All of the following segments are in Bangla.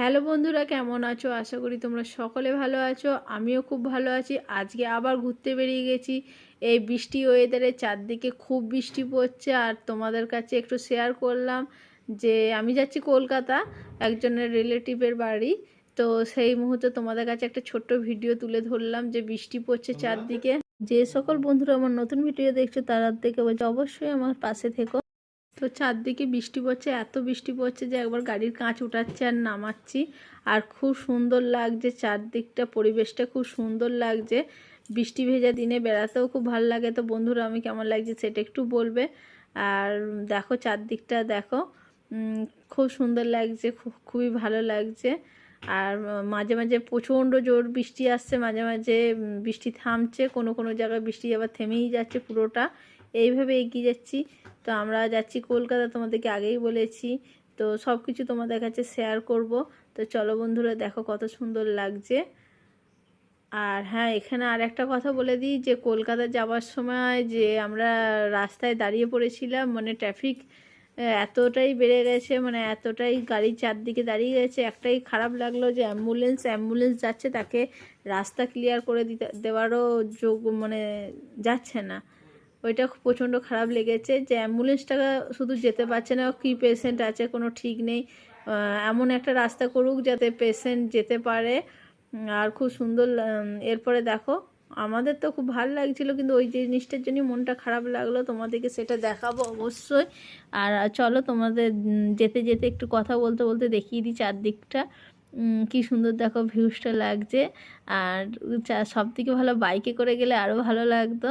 হ্যালো বন্ধুরা কেমন আছো? আশা করি তোমরা সকলে ভালো আছো আমিও খুব ভালো আছি। আজকে আবার ঘুরতে বেরিয়ে গেছি। এই বৃষ্টি ওয়েদারে চারদিকে খুব বৃষ্টি পড়ছে আর তোমাদের কাছে একটু শেয়ার করলাম যে আমি যাচ্ছি কলকাতা একজনের রিলেটিভের বাড়ি। তো সেই মুহূর্তে তোমাদের কাছে একটা ছোট্ট ভিডিও তুলে ধরলাম যে বৃষ্টি পড়ছে চারদিকে। যে সকল বন্ধুরা আমার নতুন ভিডিও দেখছ তারা দেখে বলছে অবশ্যই আমার পাশে থেকো। তো চারদিকে বৃষ্টি পড়ছে, এত বৃষ্টি পড়ছে যে একবার গাড়ির কাঁচ উঠাচ্ছি আর নামাচ্ছি। আর খুব সুন্দর লাগছে চারদিকটা, পরিবেশটা খুব সুন্দর লাগছে। বৃষ্টি ভেজা দিনে বেড়াতেও খুব ভালো লাগে। তো বন্ধুরা, আমি কেমন লাগছে সেটা একটু বলবে। আর দেখো চারদিকটা, দেখো খুব সুন্দর লাগছে খুব খুবই ভালো লাগছে। আর মাঝে মাঝে প্রচণ্ড জোর বৃষ্টি আসছে, মাঝে মাঝে বৃষ্টি থামছে, কোনো কোনো জায়গায় বৃষ্টি আবার থেমেই যাচ্ছে পুরোটা। এইভাবে এগিয়ে যাচ্ছি। তো আমরা যাচ্ছি কলকাতা তোমাদেরকে আগেই বলেছি। তো সব কিছু তোমাদের কাছে শেয়ার করব। তো চলো বন্ধুরা, দেখো কত সুন্দর লাগছে। আর হ্যাঁ এখানে আর একটা কথা বলে দিই যে, কলকাতা যাওয়ার সময় যে আমরা রাস্তায় দাঁড়িয়ে পড়েছিলাম মানে ট্রাফিক এতটাই বেড়ে গেছে মানে এতটাই গাড়ি চারদিকে দাঁড়িয়ে গেছে। একটাই খারাপ লাগল যে অ্যাম্বুলেন্স অ্যাম্বুলেন্স যাচ্ছে, তাকে রাস্তা ক্লিয়ার করে দিতে, দেওয়ারও যোগ মানে যাচ্ছে না। ওইটা প্রচণ্ড খারাপ লেগেছে যে অ্যাম্বুলেন্সটা শুধু যেতে পারছে না, কী পেশেন্ট আছে, কোনো ঠিক নেই। এমন একটা রাস্তা করুক যাতে পেশেন্ট যেতে পারে। আর খুব সুন্দর এরপরে দেখো, আমাদের তো খুব ভালো লাগছিল, কিন্তু ওই জিনিসটার জন্যই মনটা খারাপ লাগল। তোমাদেরকে সেটা দেখাবো অবশ্যই। আর চলো তোমাদের যেতে যেতে একটু কথা বলতে বলতে দেখিয়ে দিই চারদিকটা। কি সুন্দর দেখো ভিউসটা লাগছে। আর সব থেকে ভালো বাইকে করে গেলে আরও ভালো লাগতো।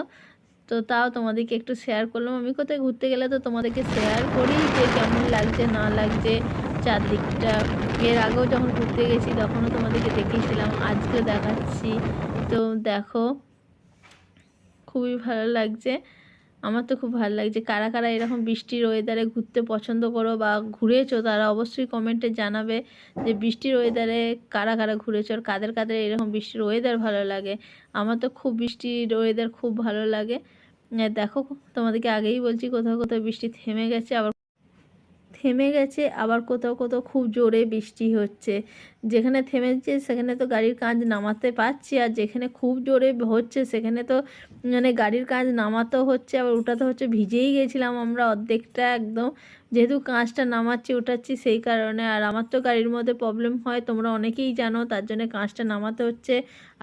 তো তাও তোমাদেরকে একটু শেয়ার করলাম। আমি কোথায় ঘুরতে গেলে তো তোমাদেরকে শেয়ার করি যে কেমন লাগছে, না লাগছে। চারদিকটা এর আগেও যখন ঘুরতে গেছি, তখনও তোমাদেরকে দেখিয়েছিলাম। আজকেও দেখাচ্ছি। তো দেখো, খুবই ভালো লাগছে। আমার তো খুব ভালো লাগছে। কারা কারা এরকম বৃষ্টির ওয়েদারে ঘুরতে পছন্দ করো বা ঘুরেছো, তারা অবশ্যই কমেন্টে জানাবে যে বৃষ্টির ওয়েদারে কারা কারা ঘুরেছো আর কাদের কাদের এরকম বৃষ্টির ওয়েদার ভালো লাগে। আমার তো খুব বৃষ্টির ওয়েদার খুব ভালো লাগে। দেখো, তোমাদেরকে আগেই বলছি, কোথাও কোথাও বৃষ্টি থেমে গেছে, আবার থেমে গেছে, আবার কোথাও কোথাও খুব জোরে বৃষ্টি হচ্ছে। যেখানে থেমেছে, সেখানে তো গাড়ির কাজ নামাতে পারছি, আর যেখানে খুব জোরে হচ্ছে, সেখানে তো মানে গাড়ির কাজ নামাতেও হচ্ছে, আবার উঠাতে হচ্ছে ভিজেই গেছিলাম আমরা অর্ধেকটা একদম। যেহেতু কাঁচটা নামাচ্ছি, উঠাচ্ছি সেই কারণে। আর আমার তো গাড়ির মধ্যে প্রবলেম হয়, তোমরা অনেকেই জানো, তার জন্য কাঁচটা নামাতে হচ্ছে।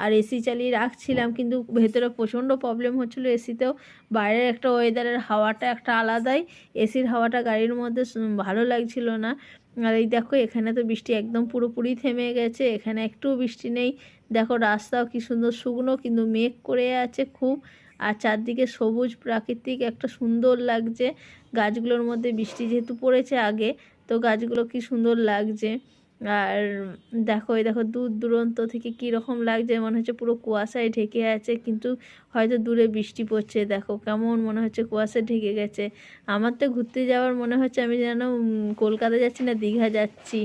আর এসি চালিয়ে রাখছিলাম, কিন্তু ভেতরে প্রচণ্ড প্রবলেম হচ্ছিল এসিতেও বাইরের একটা ওয়েদারের হাওয়াটা একটা আলাদাই। এসির হাওয়াটা গাড়ির মধ্যে ভালো লাগছিল না। আর এই দেখো, এখানে তো বৃষ্টি একদম পুরোপুরি থেমে গেছে, এখানে একটুও বৃষ্টি নেই। দেখো, রাস্তাও কি সুন্দর শুকনো, কিন্তু মেঘ করে আছে খুব। আর চারদিকে সবুজ প্রাকৃতিক একটা সুন্দর লাগছে। গাছগুলোর মধ্যে বৃষ্টি যেহেতু পড়েছে আগে, তো গাছগুলো কি সুন্দর লাগছে। আর দেখো, এই দেখো দূর দূরান্ত থেকে কি রকম লাগছে, মনে হচ্ছে পুরো কুয়াশায় ঢেকে আছে, কিন্তু হয়তো দূরে বৃষ্টি পড়ছে। দেখো কেমন মনে হচ্ছে কুয়াশা ঢেকে গেছে। আমার তো ঘুরতে যাওয়ার মনে হচ্ছে আমি যেন কলকাতা যাচ্ছি না দীঘা যাচ্ছি।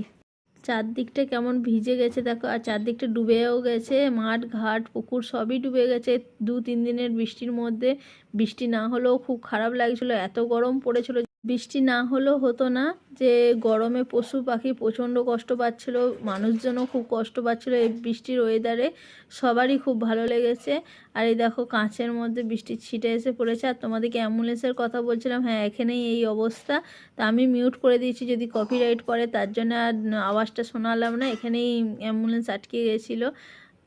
চারদিকটা কেমন ভিজে গেছে দেখো, আর চারদিকটা ডুবেও গেছে, মাঠ, ঘাট, পুকুর সবই ডুবে গেছে। দু তিন দিনের বৃষ্টির মধ্যে, বৃষ্টি না হলেও খুব খারাপ লাগছিল, এত গরম পড়েছিল বৃষ্টি না হলেও হতো না, যে গরমে পশু পাখি প্রচণ্ড কষ্ট পাচ্ছিল, মানুষজনও খুব কষ্ট পাচ্ছিল এই বৃষ্টির ওয়েদারে সবারই খুব ভালো লেগেছে। আর এই দেখো কাঁচের মধ্যে বৃষ্টির ছিটে এসে পড়েছে, আর তোমাদেরকে অ্যাম্বুলেন্সের কথা বলছিলাম হ্যাঁ এখানেই এই অবস্থা। তা আমি মিউট করে দিয়েছি, যদি কপিরাইট পড়ে, তার জন্য আর আওয়াজটা শোনালাম না, এখানেই অ্যাম্বুলেন্স আটকে গেছিল।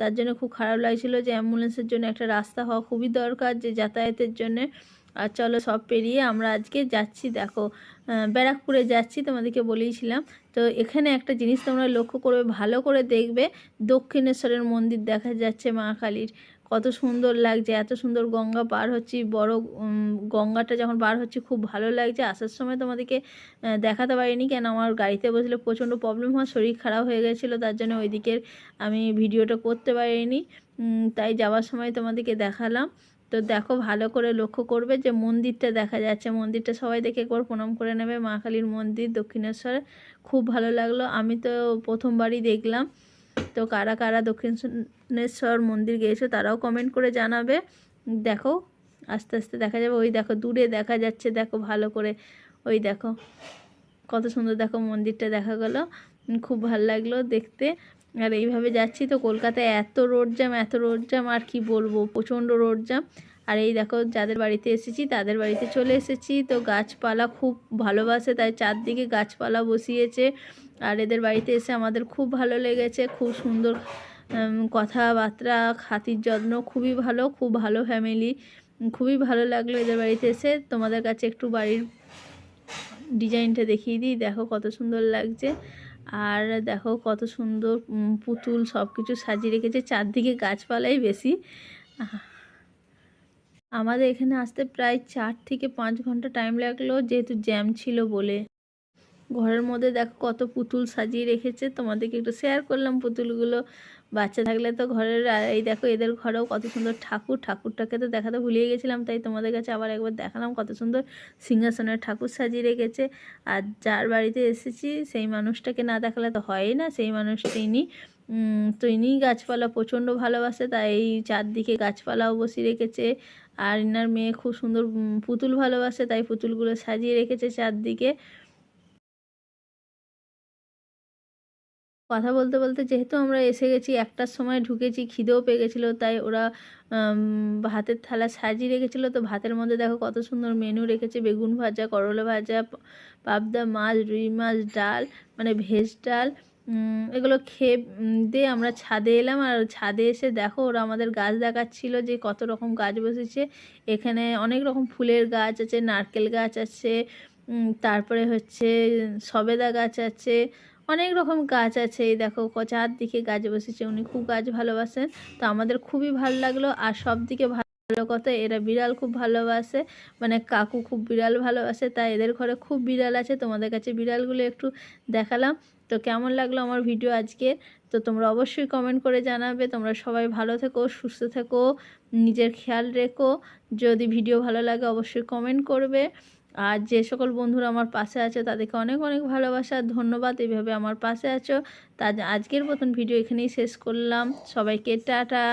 তার জন্য খুব খারাপ লাগছিল যে অ্যাম্বুলেন্সের জন্য একটা রাস্তা হওয়া খুবই দরকার, যে যাতায়াতের জন্যে। আর চলো সব পেরিয়ে আমরা আজকে যাচ্ছি, দেখো ব্যারাকপুরে যাচ্ছি, তোমাদেরকে বলেইছিলাম। তো এখানে একটা জিনিস তোমরা লক্ষ্য করবে, ভালো করে দেখবে, দক্ষিণেশ্বরের মন্দির দেখা যাচ্ছে মা কালীর। কত সুন্দর লাগছে, এত সুন্দর গঙ্গা পার হচ্ছি, বড় গঙ্গাটা যখন পার হচ্ছে খুব ভালো লাগছে। আসার সময় তোমাদেরকে দেখাতে পারিনি কেন, আমার গাড়িতে বসলে প্রচণ্ড প্রবলেম হয়, শরীর খারাপ হয়ে গেছিল, তার জন্য ওই দিকের আমি ভিডিওটা করতে পারিনি। তাই যাওয়ার সময় তোমাদেরকে দেখালাম। তো দেখো, ভালো করে লক্ষ্য করবে যে মন্দিরটা দেখা যাচ্ছে। মন্দিরটা সবাই দেখে একবার প্রণাম করে নেবে, মা কালীর মন্দির, দক্ষিণেশ্বরে। খুব ভালো লাগল, আমি তো প্রথমবারই দেখলাম। তো কারা কারা দক্ষিণেশ্বর মন্দির গিয়েছো তারাও কমেন্ট করে জানাবে। দেখো, আস্তে আস্তে দেখা যাবে। ওই দেখো, দূরে দেখা যাচ্ছে, দেখো ভালো করে। ওই দেখো, কত সুন্দর দেখো মন্দিরটা দেখা গেল। খুব ভালো লাগল দেখতে। আর এইভাবে যাচ্ছি তো কলকাতায় এত রোড জ্যাম এত রোড জ্যাম আর কি বলব? প্রচণ্ড রোড জ্যাম আর এই দেখো, যাদের বাড়িতে এসেছি, তাদের বাড়িতে চলে এসেছি। তো গাছপালা খুব ভালোবাসে, তাই চারদিকে গাছপালা বসিয়েছে। আর এদের বাড়িতে এসে আমাদের খুব ভালো লেগেছে, খুব সুন্দর কথাবার্তা, খাতির যত্ন, খুবই ভালো, খুব ভালো ফ্যামিলি খুবই ভালো লাগল এদের বাড়িতে এসে। তোমাদের কাছে একটু বাড়ির ডিজাইনটা দেখিয়ে দিই, দেখো কত সুন্দর লাগছে। আর দেখো কত সুন্দর পুতুল সব কিছু সাজিয়ে রেখেছে, চারদিকে গাছপালাই বেশি। আমাদের এখানে আসতে প্রায় চার থেকে পাঁচ ঘণ্টা টাইম লাগল, যেহেতু জ্যাম ছিল বলে। ঘরের মধ্যে দেখো কত পুতুল সাজিয়ে রেখেছে। তোমাদেরকে একটু শেয়ার করলাম পুতুলগুলো। বাচ্চা থাকলে তো ঘরের এই দেখো এদের ঘরেও কত সুন্দর ঠাকুর। ঠাকুরটাকে তো দেখাতে ভুলিয়ে গেছিলাম, তাই তোমাদের কাছে আবার একবার দেখালাম কত সুন্দর সিংহাসনের ঠাকুর সাজিয়ে রেখেছে। আর যার বাড়িতে এসেছি, সেই মানুষটাকে না দেখালে তো হয়ই না, সেই মানুষটা ইনি তো ইনি গাছপালা প্রচণ্ড ভালোবাসে, তাই এই চারদিকে গাছপালাও বসিয়ে রেখেছে। আর ইনার মেয়ে খুব সুন্দর পুতুল ভালোবাসে, তাই পুতুলগুলো সাজিয়ে রেখেছে চারদিকে। কথা বলতে বলতে যেহেতু আমরা এসে গেছি, একটার সময় ঢুকেছি, খিদেও পেয়ে গেছিল, তাই ওরা ভাতের থালা সাজিয়ে রেখেছিলো। তো ভাতের মধ্যে দেখো কত সুন্দর মেনু রেখেছে, বেগুন ভাজা, করলা ভাজা, পাবদা মাছ, রুই মাছ, ডাল মানে ভেজ ডাল এগুলো খেয়ে দিয়ে আমরা ছাদে এলাম। আর ছাদে এসে দেখো ওরা আমাদের গাছ দেখাচ্ছিল যে কত রকম গাছ বসেছে। এখানে অনেক রকম ফুলের গাছ আছে, নারকেল গাছ আছে তারপরে হচ্ছে সবেদা গাছ আছে অনেক রকম গাছ আছে। এই দেখো চারদিকে গাছ বসেছে। উনি খুব গাছ ভালোবাসেন। তো আমাদের খুবই ভালো লাগল। আর সব দিকে ভালো কথা, এরা বিড়াল খুব ভালোবাসে। মানে কাকু খুব বিড়াল ভালোবাসে। তাই এদের ঘরে খুব বিড়াল আছে। তোমাদের কাছে বিড়ালগুলো একটু দেখালাম। তো কেমন লাগল আমার ভিডিও আজকে? তো তোমরা অবশ্যই কমেন্ট করে জানাবে। তোমরা সবাই ভালো থেকো, সুস্থ থেকো, নিজের খেয়াল রেখো। যদি ভিডিও ভালো লাগে, অবশ্যই কমেন্ট করবে। আর যে সকল বন্ধুরা আমার পাশে আছে, তাদেরকে অনেক অনেক ভালোবাসা, ধন্যবাদ। এভাবে আমার পাশে আছো। তা আজকের মতন ভিডিও এখানেই শেষ করলাম। সবাইকে টাটা।